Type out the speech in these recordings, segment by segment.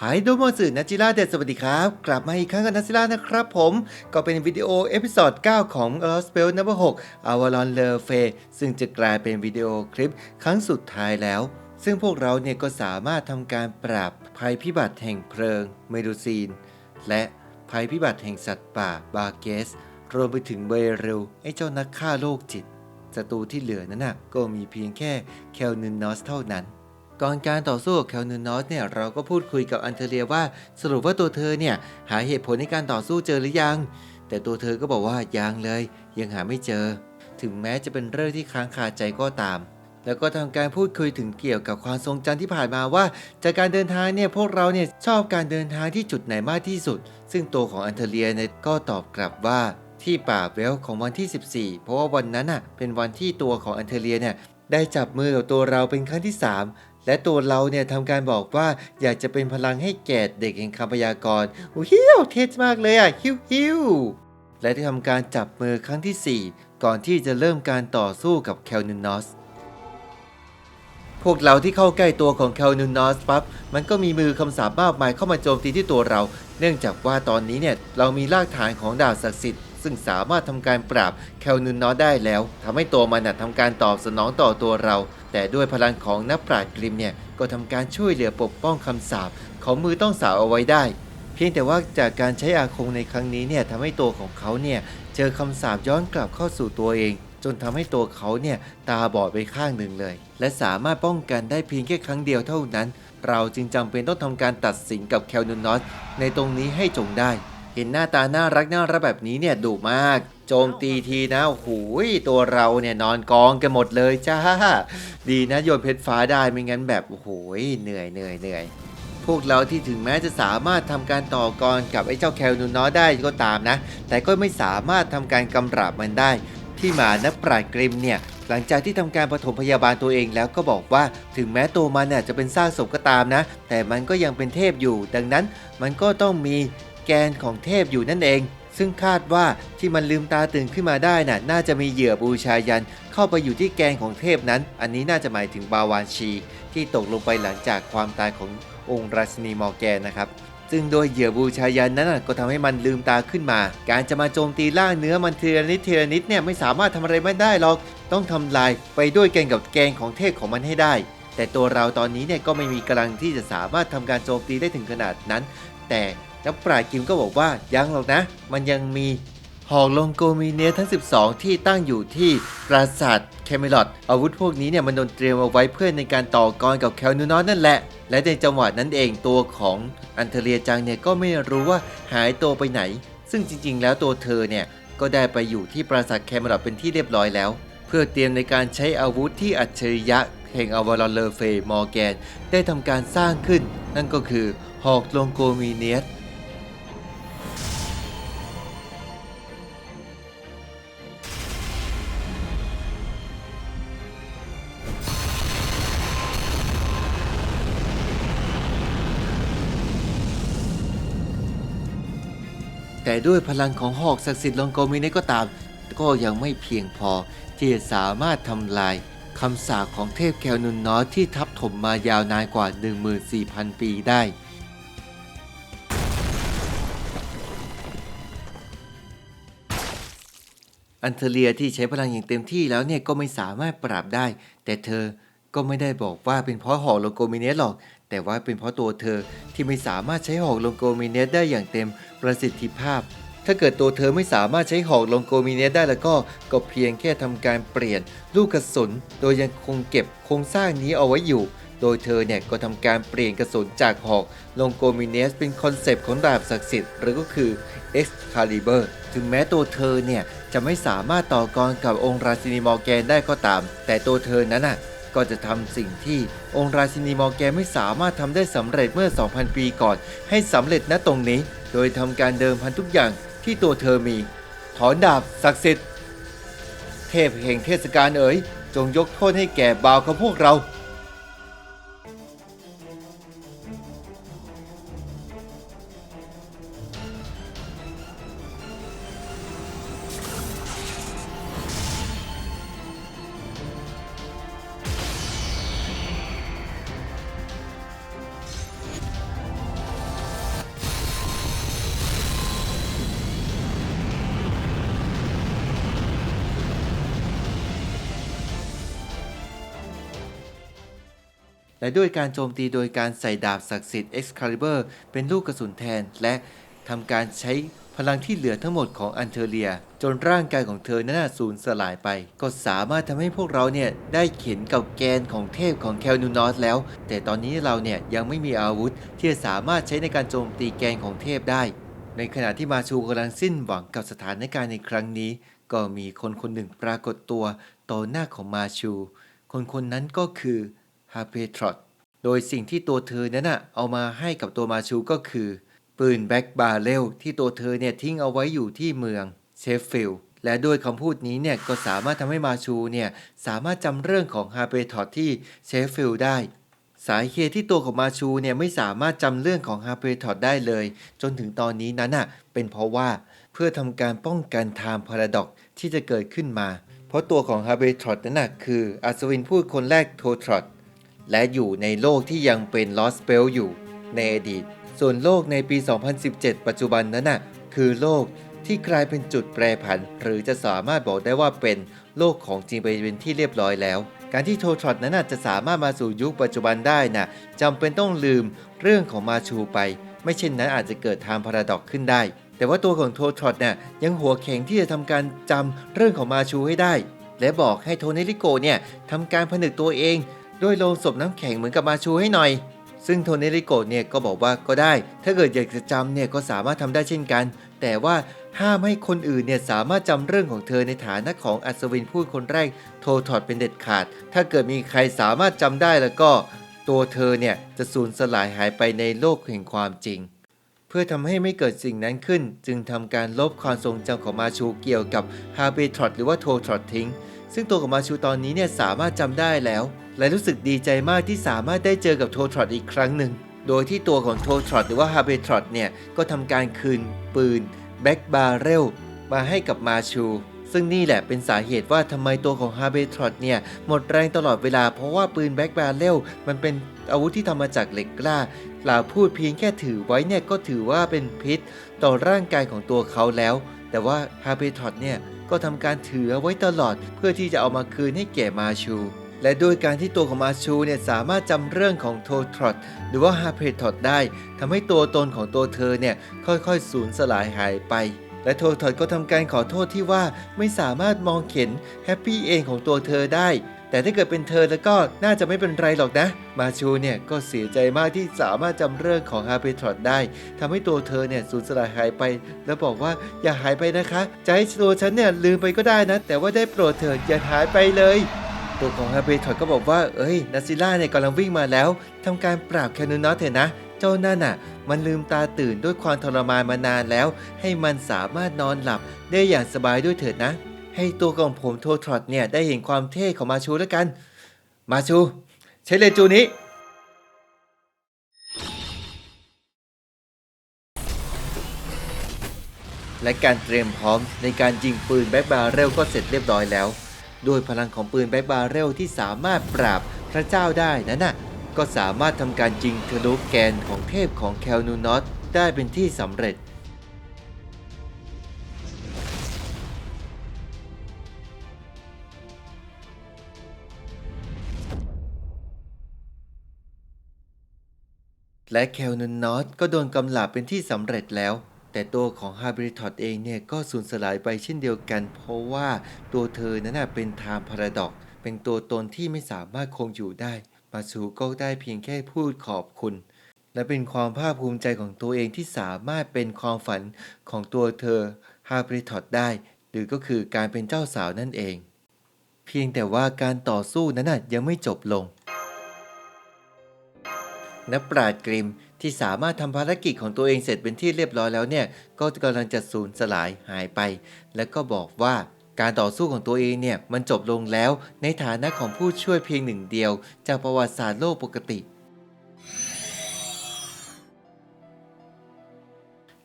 หายโดโมสึนัจิระเดชสวัสดีครับ กลับมาอีกครั้งกับนัจิระนะครับผมก็เป็นวิดีโอเอพิ o d ด9 ของ Lost Spell Number 6 Avalon l e f e ซึ่งจะกลายเป็นวิดีโอคลิปครั้งสุดท้ายแล้ว ซึ่งพวกเราเนี่ยก็สามารถทำการปราบภัยพิบัติแห่งเพลิง เมดูซีน และภัยพิบัติแห่งสัตว์ป่าบาเกส รวมไปถึงเบเรลไอ้เจ้านักฆ่าโลกจิตศัตรูที่เหลือนั้นนะก็มีเพียงแค่แคลนินนอสเท่านั้น ก่อนการต่อสู้กับแคลนินนอสเนี่ยเราก็พูดคุยกับอันเทเลียว่าสรุปว่าตัวเธอเนี่ยหาเหตุผลในการต่อสู้เจอหรือยัง แต่ตัวเธอก็บอกว่ายังเลย ยังหาไม่เจอ ถึงแม้จะเป็นเรื่องที่ค้างคาใจก็ตาม แล้วก็ทำการพูดคุยถึงเกี่ยวกับความทรงจำที่ผ่านมาว่า จากการเดินทางเนี่ยพวกเราเนี่ยชอบการเดินทางที่จุดไหนมากที่สุด ซึ่งตัวของอันเทเลียเนี่ยก็ตอบกลับว่าที่ป่าเวลของวันที่ 14 เพราะว่าวันนั้นอะเป็นวันที่ตัวของอันเทเลียเนี่ยได้จับมือกับตัวเราเป็นครั้งที่ 3 และตัวเราเนี่ยทำการบอกว่าอยากจะเป็นพลังให้แก่เด็กแห่งคำพยากรณ์อุ้ยฮิวเท่มากเลยอะฮิวฮิวและได้ทำการจับมือครั้งทีสี่4 ก่อนที่จะเริ่มการต่อสู้กับแคลนินอสพวกเราที่เข้าใกล้ตัวของแคลนูนอสปั๊บมันก็มีมือคำสาปมากมายเข้ามาโจมตีที่ตัวเรา เนื่องจากว่าตอนนี้เนี่ยเรามีรากฐานของดาบศักดิ์สิทธิ์ ซึ่งสามารถทำการปราบแคลนูนอได้แล้วทำให้ตัวมันนะทำการตอบสนองต่อตัวเรา แต่ด้วยพลังของนักปราชญ์กริมเนี่ยก็ทำการช่วยเหลือปกป้องคำสาปของมือต้องสาวเอาไว้ได้ เพียงแต่ว่าจากการใช้อาคมในครั้งนี้เนี่ยทำให้ตัวของเขาเนี่ยเจอคำสาปย้อนกลับเข้าสู่ตัวเองจนทำให้ตัวเขาเนี่ยตาบอดไปข้างหนึ่งเลย และสามารถป้องกันได้เพียงแค่ครั้งเดียวเท่านั้น เราจึงจำเป็นต้องทำการตัดสินกับแคลนูนอสในตรงนี้ให้จงได้ เห็นหน้าตาน่ารักน่ารักแบบนี้เนี่ยดุมาก โจมตีทีนะโอ้โหยตัวเราเนี่ยนอนกองกันหมดเลยจ้า ดีนะโยนเพชรฟ้าได้ไม่งั้นแบบโอ้โหยเหนื่อยเหนื่อยเหนื่อยพวกเราที่ถึงแม้จะสามารถทำการต่อกรกับไอ้เจ้าแคลนูนอได้ก็ตามนะ แต่ก็ไม่สามารถทำการกำราบมันได้ ที่มานักปราชญ์กริมเนี่ยหลังจากที่ทำการปฐมพยาบาลตัวเองแล้วก็บอกว่าถึงแม้ตัวมันเนี่ยจะเป็นซากศพก็ตามนะ แต่มันก็ยังเป็นเทพอยู่ ดังนั้นมันก็ต้องมี แกนของเทพอยู่นั่นเอง ซึ่งคาดว่าที่มันลืมตาตื่นขึ้นมาได้น่ะน่าจะมีเหยื่อบูชายัน เข้าไปอยู่ที่แกนของเทพนั้น อันนี้น่าจะหมายถึงบาวานชี ที่ตกลงไปหลังจากความตายขององค์ราชินีมอแกนนะครับซึ่งโดยเหยื่อบูชายันนั้นก็ทำให้มันลืมตาขึ้นมา การจะมาโจมตีล่างเนื้อมันเทีละนิดทีละนิดเนี่ยไม่สามารถทำอะไรไม่ได้หรอก ต้องทำลายไปด้วยแกนกับแกนของเทพของมันให้ได้ แต่ตัวเราตอนนี้เนี่ยก็ไม่มีกำลังที่จะสามารถทำการโจมตีได้ถึงขนาดนั้น แต่ นักปราชญ์กิมก็บอกว่ายังหรอกนะ มันยังมีหอกลงโกมีเนียทั้ง 12 ที่ตั้งอยู่ที่ปราสาทแคมเมลอดอาวุธพวกนี้เนี่ยมันโดนเตรียมเอาไว้เพื่อในการต่อกรกับแคลนูนอสนั่นแหละ และในจังหวะนั้นเองตัวของอันเทเลียจังเนี่ยก็ไม่รู้ว่าหายตัวไปไหน ซึ่งจริง ๆ แล้วตัวเธอเนี่ยก็ได้ไปอยู่ที่ปราสาทแคมเมลอดเป็นที่เรียบร้อยแล้ว เพื่อเตรียมในการใช้อาวุธที่อัจฉริยะแห่งอวารอนเลอเฟมอร์แกน ได้ทำการสร้างขึ้น นั่นก็คือหอกลงโกมีเนียส แต่ด้วยพลังของหอกศักดิ์สิทธิ์ลองโกมิเนก็ตาม ก็ยังไม่เพียงพอที่จะสามารถทำลายคำสาปของเทพแคลนุนนอสที่ทับถมมายาวนานกว่า 14,000 ปีได้ อันเทเลียที่ใช้พลังอย่างเต็มที่แล้วเนี่ยก็ไม่สามารถปราบได้ แต่เธอก็ไม่ได้บอกว่าเป็นเพราะหอกโลโกมิเนสหรอก แต่ว่าเป็นเพราะตัวเธอที่ไม่สามารถใช้หอกโลโกมิเนสได้อย่างเต็มประสิทธิภาพ ถ้าเกิดตัวเธอไม่สามารถใช้หอกโลโกมิเนสได้แล้วก็ก็เพียงแค่ทำการเปลี่ยนลูกกระสุน โดยยังคงเก็บโครงสร้างนี้เอาไว้อยู่ โดยเธอเนี่ยก็ทำการเปลี่ยนกระสุนจากหอกลงโกมิเนสเป็นคอนเซปต์ของดาบศักดิ์สิทธิ์หรือก็คือ Excalibur ถึงแม้ตัวเธอเนี่ยจะไม่สามารถต่อกรกับองค์ราชินีมอร์แกนได้ก็ตาม แต่ตัวเธอนั้นน่ะ ก็จะทำสิ่งที่องค์ราชินีมอร์แกไม่สามารถทำได้สำเร็จเมื่อ 2,000 ปีก่อน ให้สำเร็จณตรงนี้ โดยทำการเดิมพันทุกอย่างที่ตัวเธอมี ถอนดาบศักดิ์สิทธิ์ เทพแห่งเทศกาลเอ๋ยจงยกโทษให้แก่บ่าวของพวกเรา และด้วยการโจมตีโดยการใส่ดาบศักดิ์สิทธิ์ Excalibur เป็นลูกกระสุนแทน และทำการใช้พลังที่เหลือทั้งหมดของอันเทเรีย จนร่างกายของเธอนั้นสูญสลายไป ก็สามารถทำให้พวกเราเนี่ยได้เข็นกับแกนของเทพของแคลนูนอสแล้ว แต่ตอนนี้เราเนี่ยยังไม่มีอาวุธที่จะสามารถใช้ในการโจมตีแกนของเทพได้ ในขณะที่มาชูกำลังสิ้นหวังกับสถานการณ์ในครั้งนี้ ก็มีคนคนหนึ่งปรากฏตัวต่อหน้าของมาชู คนคนนั้นก็คือ ฮาเปทรอตโดยสิ่งที่ตัวเธอนั้นน่ะเอามาให้กับตัวมาชูก็คือ ปืนแบ็กบาเรลที่ตัวเธอเนี่ยทิ้งเอาไว้อยู่ที่เมืองเชฟฟิลด์และด้วยคำพูดนี้เนี่ยก็สามารถทำให้มาชูเนี่ยสามารถจำเรื่องของฮาเปทรอตที่เชฟฟิลด์ได้ สาเหตุที่ตัวของมาชูเนี่ยไม่สามารถจำเรื่องของฮาเปทอดได้เลย จนถึงตอนนี้นั้นน่ะเป็นเพราะว่าเพื่อทำการป้องกันไทม์พาราดอกที่จะเกิดขึ้นมา เพราะตัวของฮาเปทอดนั้นน่ะคืออัศวินพูดคนแรกโททรอด และอยู่ในโลกที่ยังเป็นลอสเปลอยู่ในอดีต ส่วนโลกในปี 2017 ปัจจุบันนั้นน่ะคือโลกที่กลายเป็นจุดแปรผัน หรือจะสามารถบอกได้ว่าเป็นโลกของจริงไปเป็นที่เรียบร้อยแล้ว การที่โททรอตนั้นนะจะสามารถมาสู่ยุคปัจจุบันได้นะจำเป็นต้องลืมเรื่องของมาชูไป ไม่เช่นนั้นอาจจะเกิดทางพาราดอกขึ้นได้ แต่ว่าตัวของโททรอตเนี่ยยังหัวแข็งที่จะทำการจำเรื่องของมาชูให้ได้ และบอกให้โทเนริโกเนี่ยทำการผนึกตัวเอง ด้วยโลงศพน้ำแข็งเหมือนกับมาชูให้หน่อย ซึ่งโทเนริโกะเนี่ยก็บอกว่าก็ได้ ถ้าเกิดอยากจะจำเนี่ยก็สามารถทำได้เช่นกัน แต่ว่าห้ามให้คนอื่นเนี่ยสามารถจำเรื่องของเธอในฐานะของอัศวินพูดคนแรกโทถอดเป็นเด็ดขาด ถ้าเกิดมีใครสามารถจำได้แล้วก็ ตัวเธอเนี่ยจะสูญสลายหายไปในโลกแห่งความจริง เพื่อทำให้ไม่เกิดสิ่งนั้นขึ้น จึงทำการลบความทรงจำของมาชูเกี่ยวกับฮาเบทรอตหรือว่าโททรอตทิ้ง ซึ่งตัวของมาชูตอนนี้เนี่ยสามารถจำได้แล้ว และรู้สึกดีใจมากที่สามารถได้เจอกับโททรอตอีกครั้งหนึ่ง โดยที่ตัวของโททรอตหรือว่าฮาเบทรอตเนี่ย ก็ทำการคืนปืนแบ็กบาร์เรลมาให้กับมาชู ซึ่งนี่แหละเป็นสาเหตุว่าทำไมตัวของฮาเบทรอตเนี่ย หมดแรงตลอดเวลาเพราะว่าปืนแบ็กบาร์เรลมันเป็นอาวุธที่ทำมาจากเหล็กกล้ากล่าวพูดเพียงแค่ถือไว้เนี่ยก็ถือว่าเป็นพิษต่อร่างกายของตัวเขาแล้ว แต่ว่าฮาเบทรอตเนี่ยก็ทำการถือเอาไว้ตลอดเพื่อที่จะเอามาคืนให้แก่มาชู และด้วยการที่ตัวของมาชูเนี่ยสามารถจำเรื่องของโททรอตหรือว่าฮาเพทรอตได้ทำให้ตัวตนของตัวเธอเนี่ยค่อยๆ สูญสลายหายไป และโททรอตก็ทำการขอโทษที่ว่าไม่สามารถมองเห็นแฮปปี้เองของตัวเธอได้ แต่ถ้าเกิดเป็นเธอแล้วก็น่าจะไม่เป็นไรหรอกนะ มาชูเนี่ยก็เสียใจมากที่สามารถจำเรื่องของฮาเพทรอตได้ทำให้ตัวเธอเนี่ยสูญสลายหายไป แล้วบอกว่าอย่าหายไปนะคะจะให้ตัวฉันเนี่ยลืมไปก็ได้นะ แต่ว่าได้โปรดเถิดอย่าหายไปเลย ตัวของฮาเบทอดก็บอกว่า เอ้ยนาซิล่าเนี่ยกำลังวิ่งมาแล้วทำการปราบแคนูนอสเถอะนะ เจ้านั่นน่ะ มันลืมตาตื่นด้วยความทรมานมานานแล้ว ให้มันสามารถนอนหลับได้อย่างสบายด้วยเถิดนะ ให้ตัวของผมโททรอตเนี่ยได้เห็นความเท่ของมาชูแล้วกัน มาชู ใช้เลจูนี้และการเตรียมพร้อมในการยิงปืนแบ็กบาร์เรลก็เสร็จเรียบร้อยแล้ว ด้วยพลังของปืนแบ็กบาร์เรลที่สามารถปราบพระเจ้าได้นั้นน่ะก็สามารถทำการยิงทะลุแกนของเทพของแคลนูนอสได้เป็นที่สำเร็จ และแคลนูนอสก็โดนกำลาบเป็นที่สำเร็จแล้ว แต่ตัวของฮาบริทอดเองเนี่ยก็สูญสลายไปเช่นเดียวกัน เพราะว่าตัวเธอนั้นเป็นไทม์พาราดอกเป็นตัวตนที่ไม่สามารถคงอยู่ได้ มาชูก็ได้เพียงแค่พูดขอบคุณ และเป็นความภาคภูมิใจของตัวเองที่สามารถเป็นความฝันของตัวเธอฮาบริทอดได้ หรือก็คือการเป็นเจ้าสาวนั่นเอง เพียงแต่ว่าการต่อสู้นั้นยังไม่จบลงนักปราชญ์กริม ที่สามารถทำภารกิจของตัวเองเสร็จเป็นที่เรียบร้อยแล้วเนี่ยก็กำลังจะสูญสลายหายไป แล้วก็บอกว่าการต่อสู้ของตัวเองเนี่ยมันจบลงแล้วในฐานะของผู้ช่วยเพียงหนึ่งเดียว จากประวัติศาสตร์โลกปกติ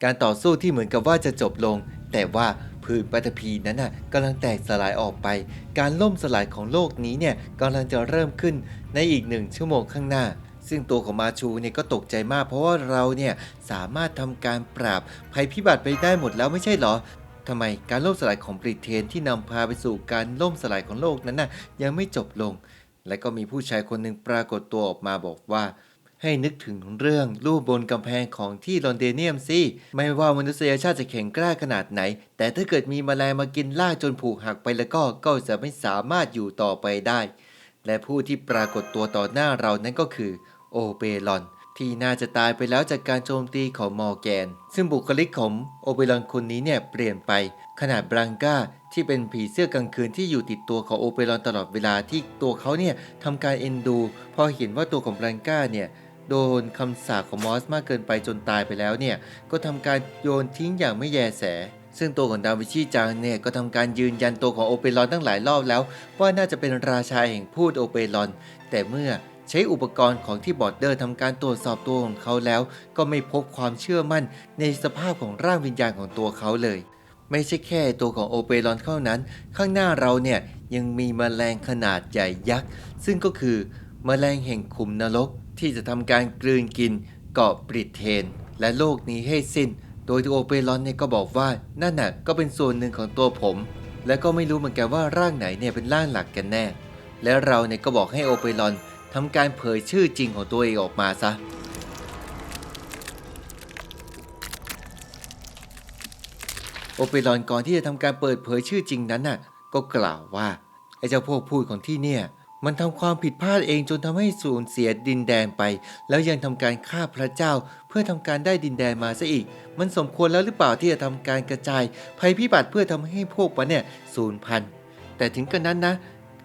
การต่อสู้ที่เหมือนกับว่าจะจบลง แต่ว่าพื้นปฐพีนั้นน่ะกำลังแตกสลายออกไป การล่มสลายของโลกนี้เนี่ยกำลังจะเริ่มขึ้นในอีกหนึ่งชั่วโมงข้างหน้า ซึ่งตัวของมาชูเนี่ยก็ตกใจมาก เพราะว่าเราเนี่ยสามารถทำการปราบภัยพิบัติไปได้หมดแล้วไม่ใช่เหรอทำไมการล่มสลายของบริเทนที่นำพาไปสู่การล่มสลายของโลกนั้นน่ะยังไม่จบลง และก็มีผู้ชายคนหนึ่งปรากฏตัวออกมาบอกว่า ให้นึกถึงเรื่องรูปบนกำแพงของที่ลอนเดเนียมสิไม่ว่ามนุษยชาติจะแข็งกล้าขนาดไหน แต่ถ้าเกิดมีแมลงมากินล่ากจนผูกหักไปแล้วก็ก็จะไม่สามารถอยู่ต่อไปได้ และผู้ที่ปรากฏตัวต่อหน้าเรานั้นก็คือ โอเปรอน ที่น่าจะตายไปแล้วจากการโจมตีของมอร์แกน ซึ่งบุคลิกของโอเปรอนคนนี้เนี่ยเปลี่ยนไป ขนาดบรังกาที่เป็นผีเสื้อกลางคืนที่อยู่ติดตัวของโอเปรอนตลอดเวลาที่ตัวเขาเนี่ยทำการเอ็นดู พอเห็นว่าตัวของบรังกาเนี่ยโดนคำสาปของมอสมากเกินไปจนตายไปแล้วเนี่ยก็ทำการโยนทิ้งอย่างไม่แยแส ซึ่งตัวของดาวิชีจังเนี่ยก็ทำการยืนยันตัวของโอเปรอนตั้งหลายรอบแล้ว ว่าน่าจะเป็นราชาแห่งพูดโอเปรอน แต่เมื่อ ใช้อุปกรณ์ของที่บอดเดอร์ทำการตรวจสอบตัวของเขาแล้ว ก็ไม่พบความเชื่อมั่นในสภาพของร่างวิญญาณของตัวเขาเลย ไม่ใช่แค่ตัวของโอเปรอนเท่านั้น ข้างหน้าเราเนี่ยยังมีแมลงขนาดใหญ่ยักษ์ ซึ่งก็คือแมลงแห่งขุมนรกที่จะทำการกลืนกินเกาะบริเทน และโลกนี้ให้สิ้น โดยที่โอเปรอนเนี่ยก็บอกว่านั่นน่ะก็เป็นส่วนหนึ่งของตัวผม และก็ไม่รู้เหมือนกันว่าร่างไหนเนี่ยเป็นร่างหลักกันแน่ และเราเนี่ยก็บอกให้โอเปรอน ทำการเผยชื่อจริงของตัวเองออกมาซะ โอเปรอนก่อนที่จะทำการเปิดเผยชื่อจริงนั้นน่ะ ก็กล่าวว่าไอ้เจ้าพวกพูดของที่เนี่ย มันทำความผิดพลาดเองจนทำให้สูญเสียดินแดนไป แล้วยังทำการฆ่าพระเจ้า เพื่อทำการได้ดินแดนมาซะอีก มันสมควรแล้วหรือเปล่าที่จะทำการกระจายภัยพิบัติเพื่อทำให้พวกมันเนี่ยสูญพันธุ์แต่ถึงกระนั้นนะ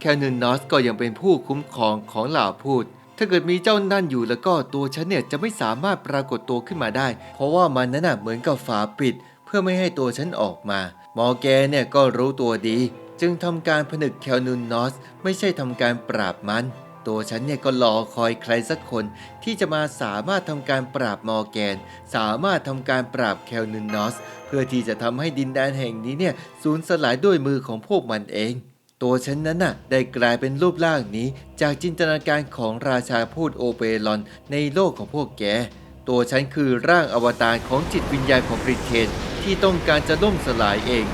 แคลนูนนอสก็ยังเป็นผู้คุ้มครองของเหล่าพูด ถ้าเกิดมีเจ้านั่นอยู่แล้วก็ตัวฉันเนี่ยจะไม่สามารถปรากฏตัวขึ้นมาได้ เพราะว่ามันนั้นน่ะเหมือนกับฝาปิด เพื่อไม่ให้ตัวฉันออกมา มอแกเนี่ยก็รู้ตัวดี จึงทำการผนึกแคลนูนนอส ไม่ใช่ทำการปราบมัน ตัวฉันเนี่ยก็รอคอยใครสักคนที่จะมาสามารถทำการปราบมอแกน สามารถทำการปราบแคลนูนนอส เพื่อที่จะทำให้ดินแดนแห่งนี้เนี่ยสูญสลายด้วยมือของพวกมันเอง ตัวฉันนั้นน่ะได้กลายเป็นรูปร่างนี้จากจินตนาการของราชาพูดโอเปรอนในโลกของพวกแก ตัวฉันคือร่างอวตารของจิตวิญญาณของบริเทนที่ต้องการจะล่มสลายเอง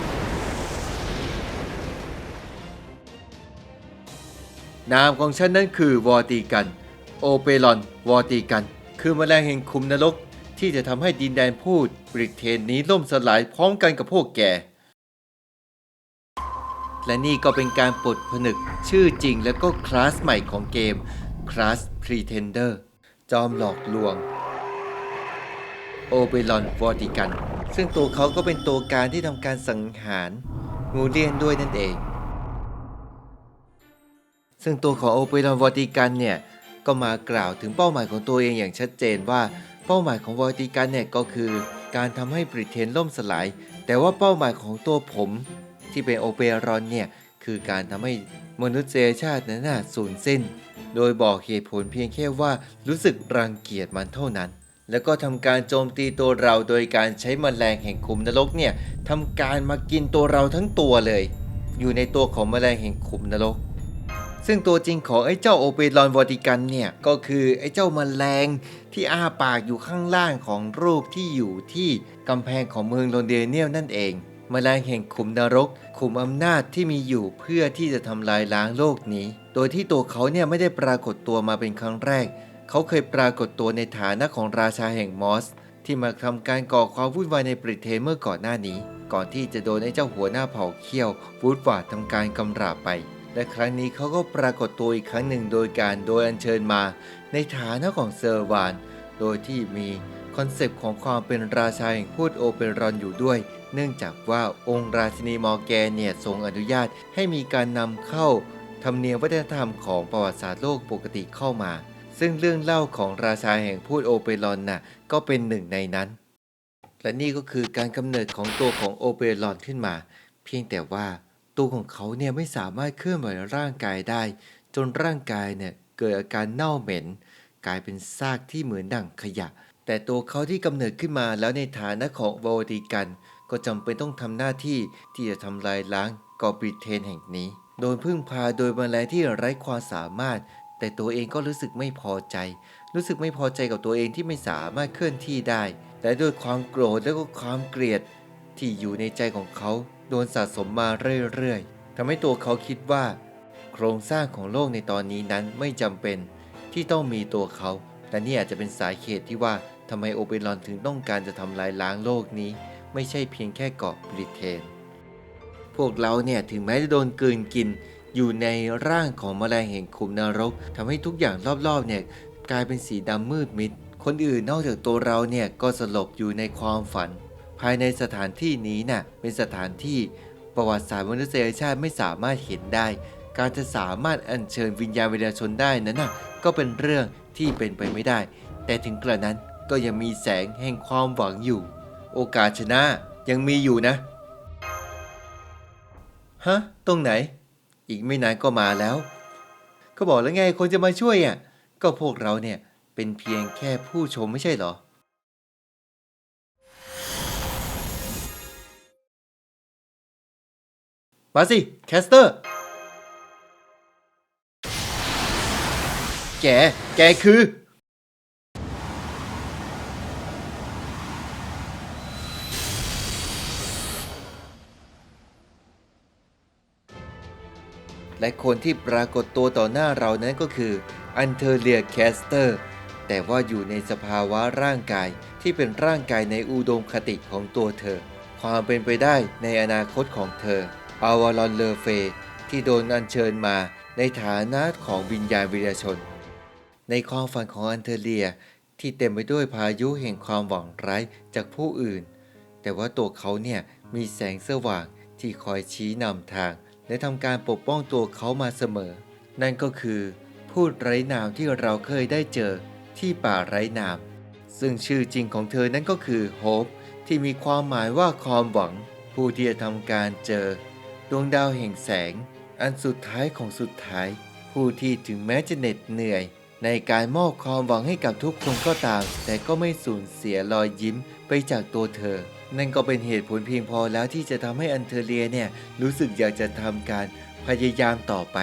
นามของฉันนั้นคือวอตีกัน โอเปรอน วอตีกัน คือแมลงแห่งคุมนรก ที่จะทำให้ดินแดนพูดบริเทนนี้ล่มสลายพร้อมกันกับพวกแก และนี่ก็เป็นการปลดผนึกชื่อจริงและก็คลาสใหม่ของเกมคลาส Pretender จอมหลอกลวงโอเบรอนวอติกัน ซึ่งตัวเขาก็เป็นตัวการที่ทำการสังหารงูเลียนด้วยนั่นเอง ซึ่งตัวของโอเปรอนวอติกันเนี่ยก็มากล่าวถึงเป้าหมายของตัวเองอย่างชัดเจนว่าเป้าหมายของวอติกันเนี่ยก็คือการทำให้บริเทนล่มสลาย แต่ว่าเป้าหมายของตัวผม ที่เป็นโอเปรอนเนี่ยคือการทำให้มนุษยชาตินั้นน่ะสูญสิ้น โดยบอกเหตุผลเพียงแค่ว่ารู้สึกรังเกียจมันเท่านั้น แล้วก็ทำการโจมตีตัวเราโดยการใช้มแมลงแห่งคุมนรกเนี่ยทำการมากินตัวเราทั้งตัวเลย อยู่ในตัวของมแมลงแห่งคุมนรก ซึ่งตัวจริงของไอ้เจ้าโอเปรอนวอติกันเนี่ยก็คือไอ้เจ้าแมลงที่อ้าปากอยู่ข้างล่างของรูปที่อยู่ที่กำแพงของเมืองโลนเดเนียลนั่นเอง แมลงแห่งขุมนรก ขุมอำนาจที่มีอยู่เพื่อที่จะทำลายล้างโลกนี้ โดยที่ตัวเขาเนี่ยไม่ได้ปรากฏตัวมาเป็นครั้งแรก เขาเคยปรากฏตัวในฐานะของราชาแห่งมอส ที่มาทำการก่อความวุ่นวายในบริเทนเมื่อก่อนหน้านี้ ก่อนที่จะโดนไอ้เจ้าหัวหน้าเผ่าเขี้ยววูดวาดทำการกำราบไป และครั้งนี้เขาก็ปรากฏตัวอีกครั้งหนึ่งโดยการโดยอัญเชิญมา ในฐานะของเซอร์วาน โดยที่มีคอนเซปต์ของความเป็นราชาแห่งพูดโอเปรอนอยู่ด้วย เนื่องจากว่าองค์ราชินีมอร์แกนเนี่ยทรงอนุญาตให้มีการนำเข้าธรรมเนียมวัฒนธรรมของประวัติศาสตร์โลกปกติเข้ามา ซึ่งเรื่องเล่าของราชาแห่งพูดโอเปรอนน่ะก็เป็นหนึ่งในนั้น และนี่ก็คือการกำเนิดของตัวของโอเปรอนขึ้นมา เพียงแต่ว่าตัวของเขาเนี่ยไม่สามารถเคลื่อนไหวร่างกายได้ จนร่างกายเนี่ยเกิดอาการเน่าเหม็น กลายเป็นซากที่เหมือนดั่งขยะ แต่ตัวเขาที่กำเนิดขึ้นมาแล้วในฐานะของโวติกัน ก็จำเป็นต้องทำหน้าที่ที่จะทำลายล้างกอบริเทนแห่งนี้ โดยพึ่งพาโดยแมลงที่ไร้ความสามารถ แต่ตัวเองก็รู้สึกไม่พอใจ รู้สึกไม่พอใจกับตัวเองที่ไม่สามารถเคลื่อนที่ได้และด้วยความโกรธและก็ความเกลียดที่อยู่ในใจของเขา โดนสะสมมาเรื่อยๆทำให้ตัวเขาคิดว่าใครงสร้างของโลกในตอนนี้นั้นไม่จำเป็นที่ต้องมีตัวเขาแต่นี่อาจจะเป็นสาเหตุที่ว่าทำไมโอเปรอนถึงต้องการจะทำลายล้างโลกนี้ ไม่ใช่เพียงแค่เกาะบริเทนพวกเราเนี่ยถึงแม้จะโดนกลืนกินอยู่ในร่างของแมลงแห่งขุมนรกทำให้ทุกอย่างรอบๆเนี่ยกลายเป็นสีดำมืดมิด คนอื่นนอกจากตัวเราเนี่ยก็สลบอยู่ในความฝัน ภายในสถานที่นี้น่ะเป็นสถานที่ประวัติศาสตร์มนุษยชาติไม่สามารถเห็นได้ การจะสามารถอัญเชิญวิญญาณวิญญาชนได้นั้นน่ะก็เป็นเรื่องที่เป็นไปไม่ได้ แต่ถึงกระนั้นก็ยังมีแสงแห่งความหวังอยู่ โอกาสชนะยังมีอยู่นะ ฮะ ตรงไหน อีกไม่นานก็มาแล้ว ก็บอกแล้วไงคนจะมาช่วยอะ ก็พวกเราเนี่ยเป็นเพียงแค่ผู้ชมไม่ใช่เหรอ มาสิ แคสเตอร์ แก แกคือ และคนที่ปรากฏตัวต่อหน้าเรานั้นก็คืออันเทเลียแคสเตอร์ แต่ว่าอยู่ในสภาวะร่างกายที่เป็นร่างกายในอุดมคติของตัวเธอ ความเป็นไปได้ในอนาคตของเธออาวารอนเลอเฟที่โดนอัญเชิญมาในฐานะของวิญญาณวิญญาชน ในความฝันของอันเทเลียที่เต็มไปด้วยพายุแห่งความหวังร้ายจากผู้อื่น แต่ว่าตัวเขาเนี่ยมีแสงสว่างที่คอยชี้นำทาง และทำการปกป้องตัวเขามาเสมอ นั่นก็คือพูดไร้นามที่เราเคยได้เจอที่ป่าไร้นาม ซึ่งชื่อจริงของเธอนั้นก็คือโฮปที่มีความหมายว่าความหวัง ผู้ที่จะทำการเจอ ดวงดาวแห่งแสง อันสุดท้ายของสุดท้าย ผู้ที่ถึงแม้จะเหน็ดเหนื่อย ในการมอบความหวังให้กับทุกคนก็ตาม แต่ก็ไม่สูญเสียรอยยิ้มไปจากตัวเธอ นั่นก็เป็นเหตุผลเพียงพอแล้วที่จะทำให้อันเทเลียเนี่ยรู้สึกอยากจะทำการพยายามต่อไป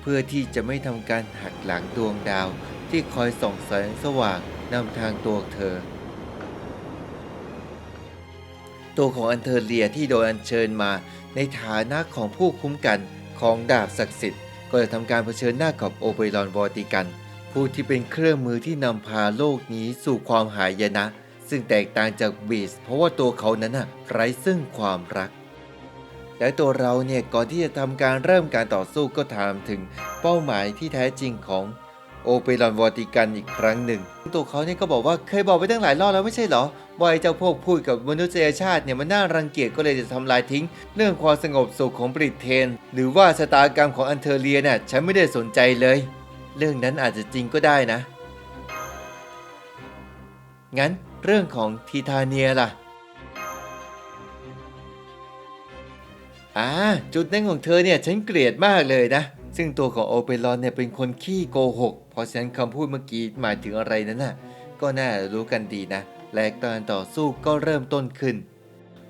เพื่อที่จะไม่ทำการหักหลังดวงดาวที่คอยส่องแสงสว่างนำทางตัวเธอ ตัวของอันเทเลียที่โดนอัญเชิญมา ในฐานะของผู้คุ้มกันของดาบศักดิ์สิทธิ์ ก็จะทำการเผชิญหน้ากับโอเปรอนวอติกัน ผู้ที่เป็นเครื่องมือที่นำพาโลกนี้สู่ความหายนะ ซึ่งแตกต่างจากบีสเพราะว่าตัวเขานั้นน่ะไร้ซึ่งความรัก และตัวเราเนี่ยก่อนที่จะทำการเริ่มการต่อสู้ก็ถามถึงเป้าหมายที่แท้จริงของโอเปรอนวอติกันอีกครั้งหนึ่ง ตัวเขาเนี่ยก็บอกว่าเคยบอกไปตั้งหลายรอบแล้วไม่ใช่เหรอว่าไอ้เจ้าพวกพูดกับมนุษยชาติเนี่ยมันน่ารังเกียจก็เลยจะทำลายทิ้ง เรื่องความสงบสุขของบริเทน หรือว่าชะตากรรมของอันเทอร์เลียเนี่ยฉันไม่ได้สนใจเลย เรื่องนั้นอาจจะจริงก็ได้นะ งั้น เรื่องของทีทาเนียล่ะอ่าจุดนั้นของเธอเนี่ยฉันเกลียดมากเลยนะ ซึ่งตัวของโอเปรอนเนี่ยเป็นคนขี้โกหก เพราะฉะนั้นคำพูดเมื่อกี้หมายถึงอะไรนั้นน่ะ ก็น่ารู้กันดีนะ และการต่อสู้ก็เริ่มต้นขึ้น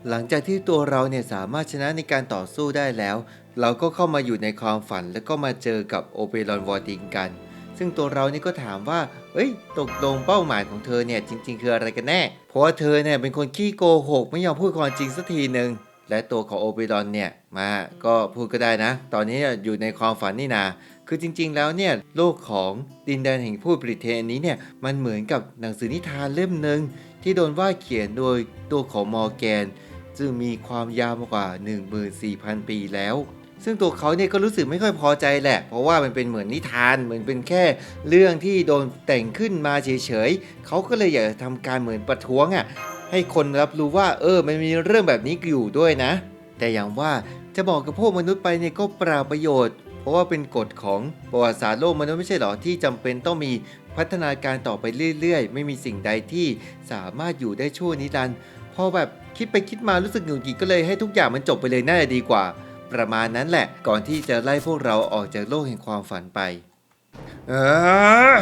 หลังจากที่ตัวเราเนี่ยสามารถชนะในการต่อสู้ได้แล้ว เราก็เข้ามาอยู่ในความฝันแล้วก็มาเจอกับโอเปรอนวอร์ดิงกัน ซึ่งตัวเรานี่ก็ถามว่า เอ้ย ตกลงเป้าหมายของเธอเนี่ยจริง ๆ คืออะไรกันแน่ เพราะว่าเธอเนี่ยเป็นคนขี้โกหกไม่ยอมพูดความจริงสักทีหนึ่ง และตัวของโอเปรอนเนี่ยมาก็พูดก็ได้นะ ตอนนี้อยู่ในความฝันนี่นาคือจริงๆ แล้วเนี่ยโลกของดินแดนแห่งผู้บริเทนนี้เนี่ยมันเหมือนกับหนังสือนิทานเล่มหนึ่งที่โดนว่าเขียนโดยตัวของมอร์แกน ซึ่งมีความยาวมากว่า 14,000 ปีแล้ว ซึ่งตัวเขาเนี่ยก็รู้สึกไม่ค่อยพอใจแหละ เพราะว่ามันเป็นเหมือนนิทานเหมือนเป็นแค่เรื่องที่โดนแต่งขึ้นมาเฉยๆเขาก็เลยอยากจะทำการเหมือนประท้วงอะ่ะให้คนรับรู้ว่าเออมันมีเรื่องแบบนี้อยู่ด้วยนะ แต่อย่างว่าจะบอกกับพวกมนุษย์ไปเนี่ยก็เปล่าประโยชน์ เพราะว่าเป็นกฎของประวัติศาสตร์โลกมนุษย์ไม่ใช่หรอที่จำเป็นต้องมีพัฒนาการต่อไปเรื่อย ๆ ไม่มีสิ่งใดที่สามารถอยู่ได้ชั่วนิรันดร์พอแบบคิดไปคิดมารู้สึกหงุดหงิดก็เลยให้ทุกอย่างมันจบไปเลยน่าจะดีกว่า ประมาณนั้นแหละ ก่อนที่จะไล่พวกเราออกจากโลกแห่งความฝันไป เออ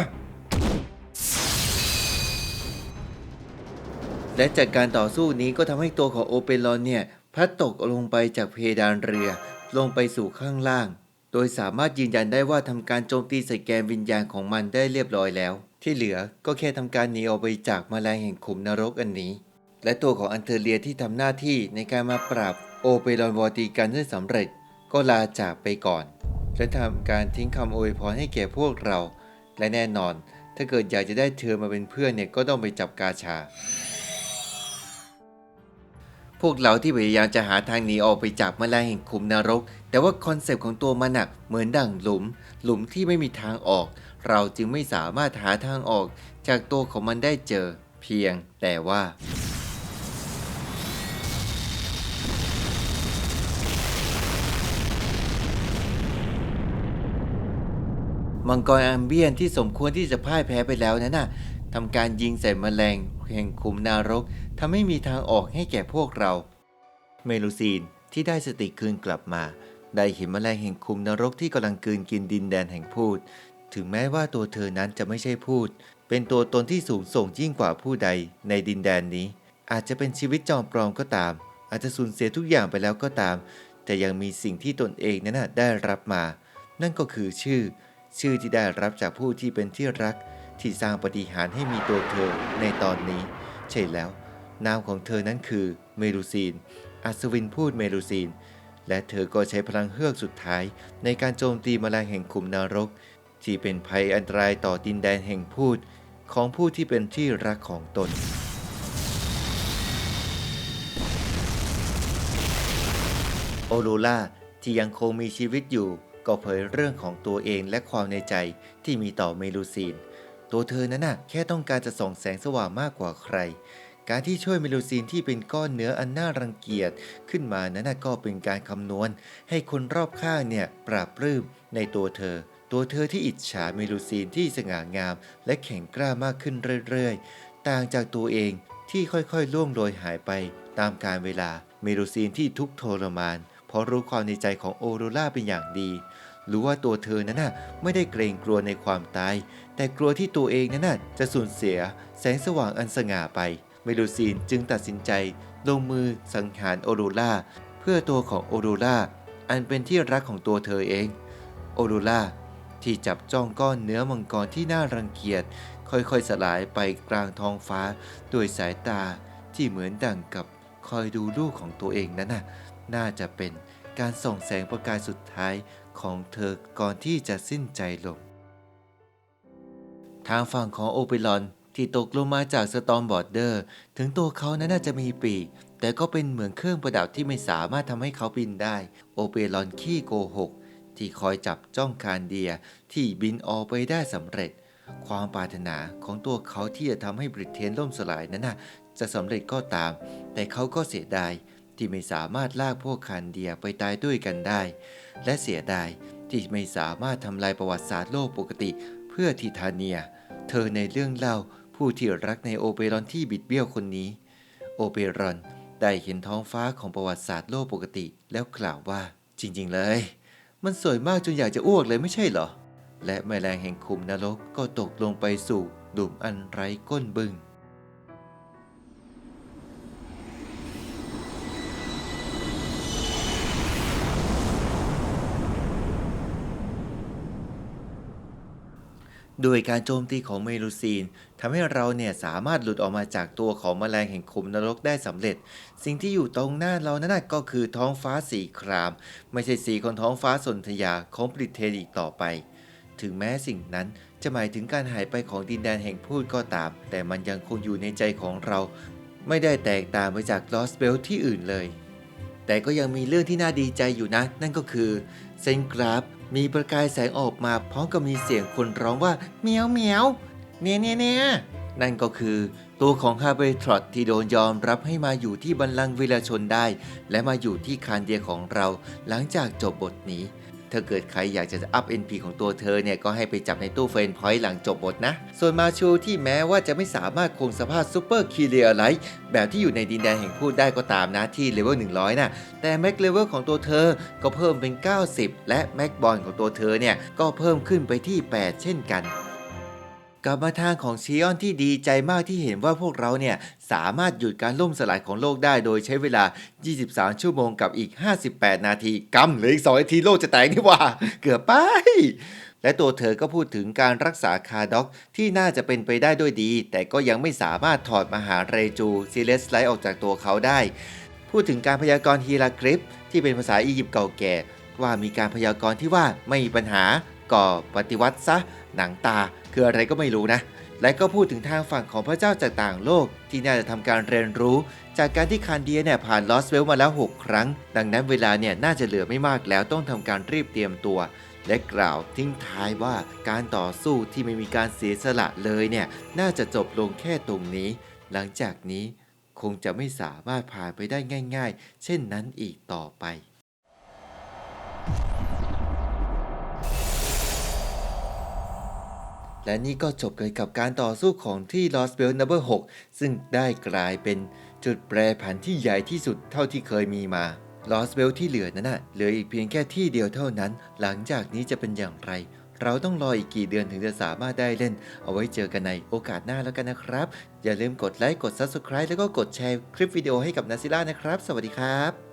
และจากการต่อสู้นี้ก็ทำให้ตัวของโอเปรอนเนี่ยพลัดตกลงไปจากเพดานเรือ ลงไปสู่ข้างล่าง โดยสามารถยืนยันได้ว่าทำการโจมตีใส่แกนวิญญาณของมันได้เรียบร้อยแล้ว ที่เหลือก็แค่ทำการหนีออกไปจากแมลงแห่งขุมนรกอันนี้ และตัวของอันเทอร์เลียที่ทำหน้าที่ในการมาปราบ โอเปรอนวอร์ตีกันได้สำเร็จก็ลาจากไปก่อน และทำการทิ้งคำอวยพรให้แก่พวกเรา และแน่นอน ถ้าเกิดอยากจะได้เธอมาเป็นเพื่อนเนี่ยก็ต้องไปจับกาชา พวกเราที่พยายามจะหาทางหนีออกไปจากแมลงแห่งคุมนรก แต่ว่าคอนเซปต์ของตัวมันอะเหมือนดั่งหลุม หลุมที่ไม่มีทางออก เราจึงไม่สามารถหาทางออกจากตัวของมันได้เจอ เพียงแต่ว่า มังกรแอมเบียนที่สมควรที่จะพ่ายแพ้ไปแล้วนั้นน่ะทำการยิงใส่มแมลงแห่งคุมนารกทำให้มีทางออกให้แก่พวกเรา เมลูซีนที่ได้สติคืนกลับมา ได้เห็นมแมลงแห่งคุมนรกที่กำลังกืนกินดินแดนแห่งพูด ถึงแม้ว่าตัวเธอนั้นจะไม่ใช่พูด เป็นตัวตนที่สูงส่งยิ่งกว่าผู้ใดในดินแดนนี้ อาจจะเป็นชีวิตจอมปลอมก็ตาม อาจจะสูญเสียทุกอย่างไปแล้วก็ตาม แต่ยังมีสิ่งที่ตนเองนั้นได้รับมา นั่นก็คือชื่อ ชื่อที่ได้รับจากผู้ที่เป็นที่รักที่สร้างปฏิหารให้มีตัวเธอในตอนนี้ ใช่แล้ว นามของเธอนั้นคือเมลูซีน อัศวินพูดเมลูซีน และเธอก็ใช้พลังเฮือกสุดท้าย ในการโจมตีแมลงแห่งขุมนรก ที่เป็นภัยอันตรายต่อดินแดนแห่งพูด ของผู้ที่เป็นที่รักของตนโอโรล่าที่ยังคงมีชีวิตอยู่ ก็เผยเรื่องของตัวเองและความในใจที่มีต่อเมลูซีน ตัวเธอนั้นน่ะแค่ต้องการจะส่องแสงสว่างมากกว่าใคร การที่ช่วยเมลูซีนที่เป็นก้อนเนื้ออันน่ารังเกียจขึ้นมานั้นน่ะก็เป็นการคำนวณ ให้คนรอบข้างเนี่ยปราบปลื้มในตัวเธอ ตัวเธอที่อิจฉาเมลูซีนที่สง่างาม และแข็งกล้ามากขึ้นเรื่อยๆ ต่างจากตัวเองที่ค่อยๆล่วงโรยหายไปตามกาลเวลาเมลูซีนที่ทุกทรมาน เพราะรู้ความในใจของโอโรล่าเป็นอย่างดีรู้ว่าตัวเธอนั้นน่ะไม่ได้เกรงกลัวในความตาย แต่กลัวที่ตัวเองนั้นน่ะจะสูญเสียแสงสว่างอันสง่าไป เมลูซีนจึงตัดสินใจ ลงมือสังหารโอโรล่าเพื่อตัวของโอโรล่าอันเป็นที่รักของตัวเธอเอง โอโรล่าที่จับจ้องก้อนเนื้อมังกรที่น่ารังเกียจค่อยๆสลายไปกลางท้องฟ้าด้วยสายตาที่เหมือนดังกับคอยดูลูกของตัวเองนั้นน่ะ น่าจะเป็นการส่องแสงประกายสุดท้ายของเธอก่อนที่จะสิ้นใจลง ทางฝั่งของโอเปรอนที่ตกลงมาจากสตอมบอร์เดอร์ ถึงตัวเขานั้นน่าจะมีปีก แต่ก็เป็นเหมือนเครื่องประดับที่ไม่สามารถทำให้เขาบินได้ โอเปรอนขี้โกหก ที่คอยจับจ้องคานเดียที่บินออกไปได้สำเร็จ ความปรารถนาของตัวเขาที่จะทำให้บริเทนล่มสลายนั้นน่ะจะสำเร็จก็ตาม แต่เขาก็เสียดาย ที่ไม่สามารถลากพวกคานเดียไปตายด้วยกันได้ และเสียดายที่ไม่สามารถทำลายประวัติศาสตร์โลกปกติเพื่อทิทาเนีย เธอในเรื่องเล่าผู้ที่รักในโอเปรอนที่บิดเบี้ยวคนนี้ โอเปรอนได้เห็นท้องฟ้าของประวัติศาสตร์โลกปกติแล้วกล่าวว่า จริงๆเลย มันสวยมากจนอยากจะอ้วกเลยไม่ใช่เหรอ และแมลงแห่งคุมนรกก็ตกลงไปสู่หลุมอันไร้ก้นบึง้ง โดยการโจมตีของเมลูซีนทำให้เราเนี่ยสามารถหลุดออกมาจากตัวของแมลงแห่งคุมนรกได้สำเร็จ สิ่งที่อยู่ตรงหน้าเรานั้นก็คือท้องฟ้าสีคราม ไม่ใช่สีของท้องฟ้าสนธยาของบริเทนอีกต่อไป ถึงแม้สิ่งนั้นจะหมายถึงการหายไปของดินแดนแห่งพูดก็ตาม แต่มันยังคงอยู่ในใจของเรา ไม่ได้แตกต่างไปจากลอสเบลที่อื่นเลยแต่ก็ยังมีเรื่องที่น่าดีใจอยู่นะ นั่นก็คือเซนกราฟ มีประกายแสงออกมาพร้อมกับมีเสียงคนร้องว่าเมียวเมียวเนี่ยเนี่ยเนี่ยนั่นก็คือตัวของฮาเบทรอตที่โดนยอมรับให้มาอยู่ที่บัลลังก์วิลาชนได้ และมาอยู่ที่คานเดียของเราหลังจากจบบทนี้ ถ้าเกิดใครอยากจะอัพ NP ของตัวเธอเนี่ยก็ให้ไปจับในตู้เฟรนพอยต์หลังจบบทนะ ส่วนมาชูที่แม้ว่าจะไม่สามารถคงสภาพซูเปอร์คีเรียไลท์แบบที่อยู่ในดินแดนแห่งพูดได้ก็ตามนะที่เลเวล100 นะ แต่แม็กเลเวลของตัวเธอก็เพิ่มเป็น 90 และแม็กบอลของตัวเธอเนี่ยก็เพิ่มขึ้นไปที่ 8 เช่นกัน กลับมาทางของชิออนที่ดีใจมากที่เห็นว่าพวกเราเนี่ยสามารถหยุดการล่มสลายของโลกได้โดยใช้เวลา 23 ชั่วโมงกับอีก 58 นาทีกำเหลืออีก2นาทีโลกจะแตกนี่ว่า เกือบไป และตัวเธอก็พูดถึงการรักษาคาร์ด็อกที่น่าจะเป็นไปได้ด้วยดี แต่ก็ยังไม่สามารถถอดมหาเรจูซีเลสไลท์ออกจากตัวเขาได้ พูดถึงการพยากรณ์ฮีรากริฟที่เป็นภาษาอียิปต์เก่าแก่ ว่ามีการพยากรณ์ที่ว่าไม่มีปัญหาก่อปฏิวัติซะ หนังตาคืออะไรก็ไม่รู้นะ และก็พูดถึงทางฝั่งของพระเจ้าจากต่างโลก ที่น่าจะทำการเรียนรู้ จากการที่คานเดียเนี่ยผ่านลอสเวลมาแล้ว 6 ครั้ง ดังนั้นเวลาเนี่ยน่าจะเหลือไม่มากแล้วต้องทำการรีบเตรียมตัว และกล่าวทิ้งท้ายว่าการต่อสู้ที่ไม่มีการเสียสละเลยเนี่ยน่าจะจบลงแค่ตรงนี้ หลังจากนี้คงจะไม่สามารถผ่านไปได้ง่าย ๆ เช่นนั้นอีกต่อไป และนี่ก็จบกันกับการต่อสู้ของที่ Lost Belt Number 6ซึ่งได้กลายเป็นจุดแปรผันที่ใหญ่ที่สุดเท่าที่เคยมีมา Lost Belt ที่เหลือนั้นนะเหลืออีกเพียงแค่ที่เดียวเท่านั้น หลังจากนี้จะเป็นอย่างไร เราต้องรออีกกี่เดือนถึงจะสามารถได้เล่น เอาไว้เจอกันในโอกาสหน้าแล้วกันนะครับ อย่าลืมกดไลค์ กด Subscribe แล้วก็กดแชร์คลิปวิดีโอให้กับนาซิล่านะครับ สวัสดีครับ